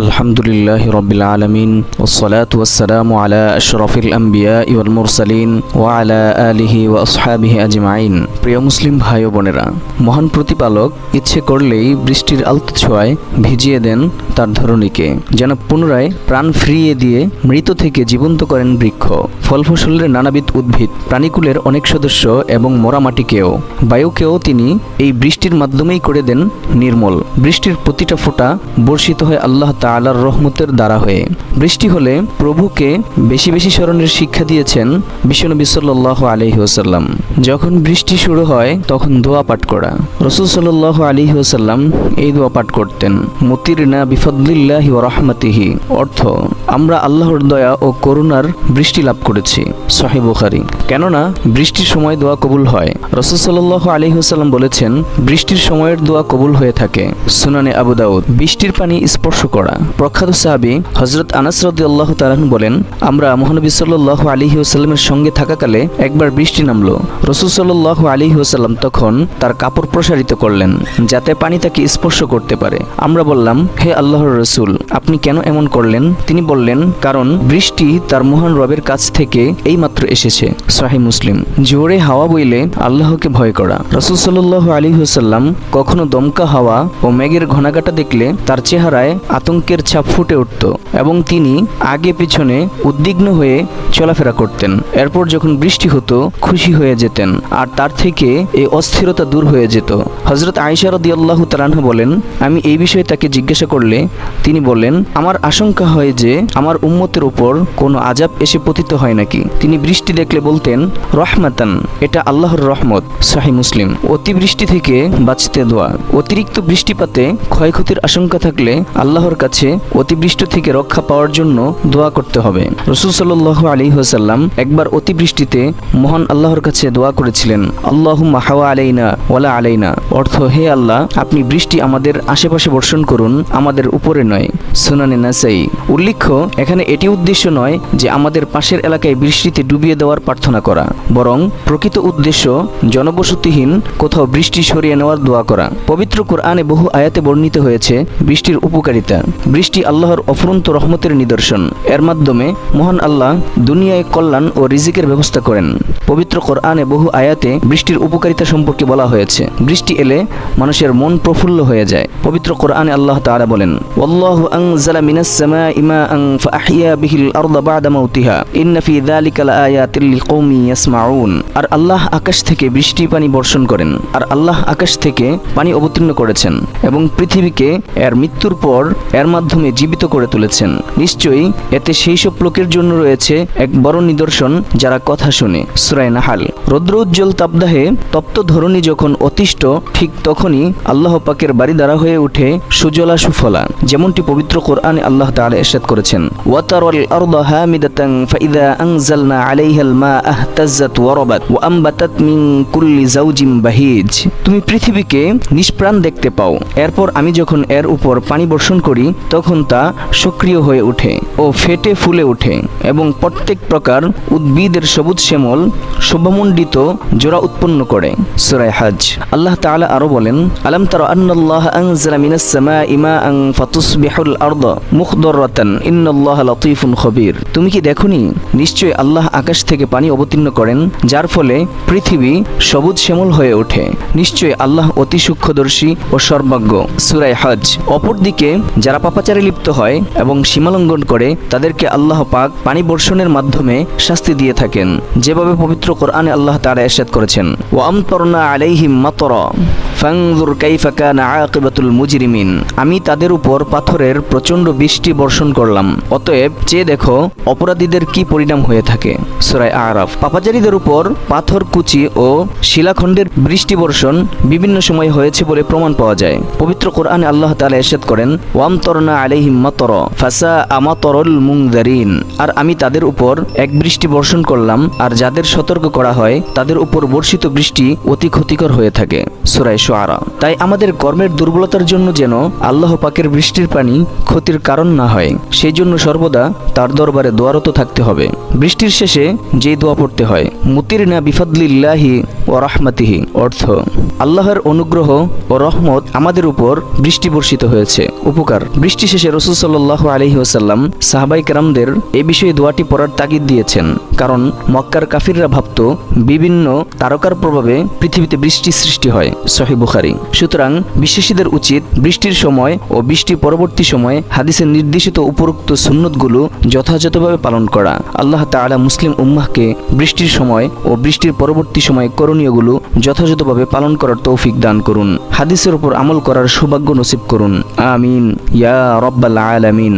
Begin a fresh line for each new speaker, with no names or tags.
আলহামদুলিল্লাহ রবিল আলমিন ওসলাত ওসালাম আলা আশরফিল আম্বিয়া ইউল মুরসালিন ও আলা আলিহি ও আসহাবিহি আজমাইন। প্রিয় মুসলিম ভাই ও বোনেরা, মহান প্রতিপালক ইচ্ছে করলেই বৃষ্টির আলতো ছোঁয়ায় ভিজিয়ে দেন তার ধরণীকে, যেন পুনরায় প্রাণ ফিরিয়ে দিয়ে মৃত থেকে জীবন্ত করেন বৃক্ষ। ফল ফসলের নানাবিধ উদ্ভিদ, প্রাণীকুলের অনেক সদস্য এবং মরামাটিকেও বায়ুকেও তিনি এই বৃষ্টির মাধ্যমেই করে দেন নির্মল। বৃষ্টির প্রতিটা ফোঁটা বর্ষিত হয় আল্লাহ তা তাআলার রহমতের দ্বারা হয়ে। বৃষ্টি হলে প্রভুকে বেশি বেশি স্মরণের শিক্ষা দিয়েছেন বিশ্বনবী সাল্লাহ আলহি ওসাল্লাম যখন বৃষ্টি শুরু হয়, তখন দোয়া পাঠ করা। রসুল সাল্লাহ আলহি ওসাল্লাম এই দোয়া পাঠ করতেন, মতিরনা বিফদলিল্লাহি ও রহমতিহি। অর্থ, আমরা আল্লাহর দয়া ও করুণার বৃষ্টি লাভ করেছি সহি বুখারি। কেননা, বৃষ্টির সময় দোয়া কবুল হয়। রসুল আলহি ওসাল্লাম বলেছেন, বৃষ্টির সময়ের দোয়া কবুল হয়ে থাকে। সুনানে আবু দাউদ, বৃষ্টির পানি স্পর্শ করা। প্রখ্যাত সাহাবী হজরত আনাস রদি আল্লাহ বলেন, আমরা মহানবী সাল্লাহ আলী ওসাল্লামের সঙ্গে থাকাকালে একবার বৃষ্টি নামলো। রসুল সাল্লাহ আলী ওসাল্লাম তখন তার কাপড় প্রসারিত করলেন, যাতে পানি তাকে স্পর্শ করতে পারে। আমরা বললাম, হে আল্লাহর রসুল, আপনি কেন এমন করলেন? তিনি বললেন, কারণ বৃষ্টি তার মহান রবের কাছ থেকে এইমাত্র এসেছে। সাহি মুসলিম, জোরে হাওয়া বইলে আল্লাহকে ভয় করা। রসুল সাল্লাহ আলী ওসাল্লাম কখনো দমকা হাওয়া ও মেঘের ঘনাঘাটা দেখলে তার চেহারায় আতঙ্কের ছাপ ফুটে উঠত এবং তিনি আগে পিছনে উদ্বিগ্ন হয়ে চলাফেরা করতেন। এরপর যখন বৃষ্টি হতো, খুশি হয়ে যেতেন আর তার থেকে এই অস্থিরতা দূর হয়ে যেত। হজরত আয়সা রদি আল্লাহ বলেন, আমি এই বিষয়ে তাকে জিজ্ঞাসা করলে তিনি বললেন আমার আশঙ্কা হয় যে আমার উম্মতের উপর কোনো আজাব এসে পতিত হয় নাকি? তিনি বৃষ্টি দেখলে বলতেন, রহমাতান, এটা আল্লাহর রহমত, সাহি মুসলিম। অতিবৃষ্টি থেকে বাঁচতে দোয়া। অতিরিক্ত বৃষ্টিপাতে ক্ষয়ক্ষতির আশঙ্কা থাকলে আল্লাহর কাছে অতিবৃষ্টি থেকে রক্ষা পাওয়ার জন্য দোয়া করতে হবে। রসুল সাল্লাহ আলী হাসাল্লাম একবার অতিবৃষ্টিতে মহান আল্লাহর কাছে দোয়া করেছিলেন আল্লাহ হাওয়া আলাইনা ওয়ালা আলাইনা। অর্থ, হে আল্লাহ, আপনি বৃষ্টি আমাদের আশেপাশে বর্ষণ করুন, আমাদের উপরে নয়। সুনানে নাসাই। উল্লেখ্য, এখানে এটি উদ্দেশ্য নয় যে আমাদের পাশের এলাকায় বৃষ্টিতে ডুবিয়ে দেওয়ার প্রার্থনা করা, বরং প্রকৃত উদ্দেশ্য জনবসতিহীন কোথাও বৃষ্টি সরিয়ে নেওয়ার দোয়া করা। পবিত্র কোরআনে বহু আয়াতে বর্ণিত হয়েছে বৃষ্টির উপকারিতা। বৃষ্টি আল্লাহর অফুরন্ত রহমতের নিদর্শন। এর মাধ্যমে মহান আল্লাহ দুনিয়ায় কল্যাণ ও রিজিকের ব্যবস্থা করেন। পবিত্র কোরআনে বহু আয়াতে বৃষ্টির উপকারিতা সম্পর্কে বলা হয়েছে। বৃষ্টি এলে মানুষের মন প্রফুল্ল হয়ে যায়। পবিত্র কোরআনে আল্লাহ তাআলা বলেন আর আল্লাহ আকাশ থেকে বৃষ্টি পানি বর্ষণ করেন। আর আল্লাহ আকাশ থেকে পানি অবতীর্ণ করেছেন। এবং পৃথিবীকে এর মৃত্যুর পর এর মাধ্যমে জীবিত করে তুলেছেন। নিশ্চয়ই এতে সেই সব লোকের জন্য রয়েছে এক বড় নিদর্শন যারা কথা শুনে, সুরায় নাহাল। রৌদ্র উজ্জ্বল তাপদাহে তপ্ত ধরণী যখন অতিষ্ঠ, ঠিক তখনই আল্লাহ পাকের বাড়ি দ্বারা হয়ে ওঠে সুজলা সুফলা, যেমনটি পবিত্র কোরআনে আল্লাহ তাআলা ইরশাদ করেছেন। ফাইদা মা কুল্লি বাহিজ। তুমি পৃথিবীকে নিষ্প্রাণ দেখতে পাও। এরপর আমি যখন এর উপর পানি বর্ষণ করি তখন তা সক্রিয় হয়ে ওঠে ও ফেটে ফুলে ওঠে এবং প্রত্যেক প্রকার উদ্ভিদের সবুজ শ্যামল শোভামণ্ডিত জোড়া উৎপন্ন করে। সুরায় হাজ। আল্লাহ তাআলা আরও বলেন, আলাম তারা আন্নাল্লাহ আনজালা মিনাস সামাই মাআন ফাতুসবিহুল আরদ মুখদরাতান ইন্নাল্লাহ লতীফুন খবীর। তুমি কি দেখোনি? নিশ্চয় আল্লাহ আকাশ থেকে পানি অবতীর্ণ করেন, যার ফলে পৃথিবী সবুজ শ্যামল হয়ে ওঠে। নিশ্চয় আল্লাহ অতি সূক্ষ্মদর্শী ও সর্বাজ্ঞ। সুরায় হজ। অপরদিকে যারা পাপাচারে লিপ্ত হয় এবং সীমালঙ্ঘন করে, তাদেরকে আল্লাহ পাক পানি বর্ষণের মাধ্যমে শাস্তি দিয়ে থাকেন। যেভাবে পবিত্র কোরআনে আল্লাহ তারা এরশাদ করেছেন ও আমতরনা আলাইহিম মাতর। ফাংজুর কাইফা কানা আকিবাতুল মুজরিমিন। আমি তাদের উপর পাথরের প্রচণ্ড বৃষ্টি বর্ষণ করলাম, অতএব চেয়ে দেখো অপরাধীদের কি পরিণাম হয়ে থাকে। সুরায় আরাফ। পাপাচারীদের উপর পাথর, কুচি ও শিলাখণ্ডের বৃষ্টি বর্ষণ বিভিন্ন সময় হয়েছে বলে প্রমাণ পাওয়া যায়। পবিত্র কোরআনে আল্লাহ তাআলা এরশাদ করেন ওয়াম তরনা আলাইহিম মাতর, ফাসা আমাতরুল মুংদারিন আর আমি তাদের উপর এক বৃষ্টি বর্ষণ করলাম, আর যাদের সতর্ক করা হয়, তাদের উপর বর্ষিত বৃষ্টি অতি ক্ষতিকর হয়ে থাকে। সুরায় শোয়ারা। তাই আমাদের কর্মের দুর্বলতার জন্য যেন আল্লাহ পাকের বৃষ্টির পানি ক্ষতির কারণ না হয় সেই জন্য সর্বদা তার দরবারে দোয়ারত থাকতে হবে। বৃষ্টির শেষে যেই দোয়া পড়তে হয় মুতির না বিফাদলিল্লাহি ও রহমাতিহি, অর্থ, আল্লাহর অনুগ্রহ ও রহমত আমাদের উপর বৃষ্টি বর্ষিত হয়েছে। উপকার, বৃষ্টি শেষে রসুল সাল্লাহ আলহি ওসাল্লাম সাহাবাই কেরামদের এ বিষয়ে দোয়াটি পড়ার তাগিদ দিয়েছেন। কারণ মক্কার কাফিররা ভাবত, বিভিন্ন তারকার প্রভাবে পৃথিবীতে বৃষ্টি সৃষ্টি হয়, সহি বুখারি। সুতরাং বিশ্বাসীদের উচিত বৃষ্টির সময় ও বৃষ্টি পরবর্তী সময়ে হাদিসের নির্দেশিত উপরোক্ত সুন্নতগুলো যথাযথভাবে পালন করা। আল্লাহ তাআলা মুসলিম উম্মাহকে বৃষ্টির সময় ও বৃষ্টির পরবর্তী সময়ে করণীয়গুলো যথাযথভাবে পালন করার তৌফিক দান করুন। হাদিসের উপর আমল করার সৌভাগ্য নসিব করুন। আমিন। ইয়া রব্বাল আলামিন।